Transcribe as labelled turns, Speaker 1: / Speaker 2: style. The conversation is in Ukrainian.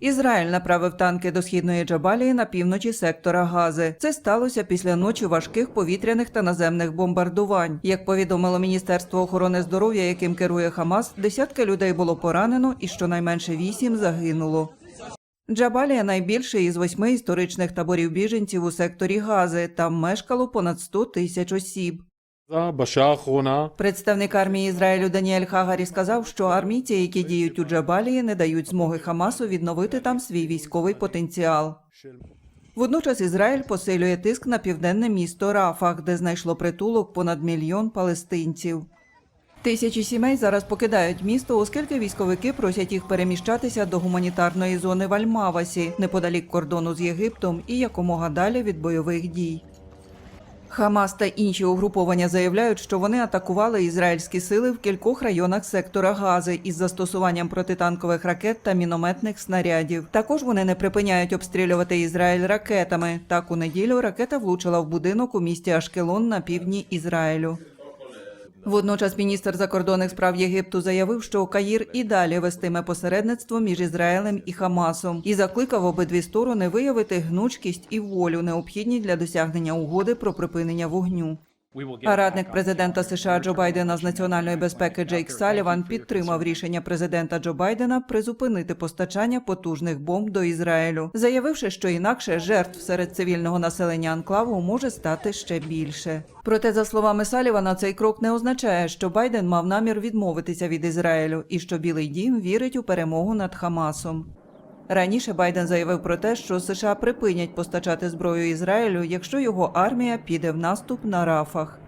Speaker 1: Ізраїль направив танки до східної Джабалії на півночі сектора Гази. Це сталося після ночі важких повітряних та наземних бомбардувань. Як повідомило Міністерство охорони здоров'я, яким керує Хамас, десятки людей було поранено і щонайменше вісім загинуло. Джабалія найбільший із восьми історичних таборів біженців у секторі Гази. Там мешкало понад 100 тисяч осіб.
Speaker 2: Башахуна
Speaker 1: Представник армії Ізраїлю Даніель Хагарі сказав, що армійці, які діють у Джабалії, не дають змоги Хамасу відновити там свій військовий потенціал. Водночас Ізраїль посилює тиск на південне місто Рафах, де знайшло притулок понад мільйон палестинців. Тисячі сімей зараз покидають місто, оскільки військовики просять їх переміщатися до гуманітарної зони в Альмавасі неподалік кордону з Єгиптом і якомога далі від бойових дій. Хамас та інші угруповання заявляють, що вони атакували ізраїльські сили в кількох районах сектора Гази із застосуванням протитанкових ракет та мінометних снарядів. Також вони не припиняють обстрілювати Ізраїль ракетами. Так у неділю ракета влучила в будинок у місті Ашкелон на півдні Ізраїлю. Водночас міністр закордонних справ Єгипту заявив, що Каїр і далі вестиме посередництво між Ізраїлем і Хамасом і закликав обидві сторони виявити гнучкість і волю, необхідні для досягнення угоди про припинення вогню. Радник президента США Джо Байдена з національної безпеки Джейк Саліван підтримав рішення президента Джо Байдена призупинити постачання потужних бомб до Ізраїлю, заявивши, що інакше жертв серед цивільного населення анклаву може стати ще більше. Проте, за словами Салівана, цей крок не означає, що Байден мав намір відмовитися від Ізраїлю і що Білий Дім вірить у перемогу над Хамасом. Раніше Байден заявив про те, що США припинять постачати зброю Ізраїлю, якщо його армія піде в наступ на Рафах.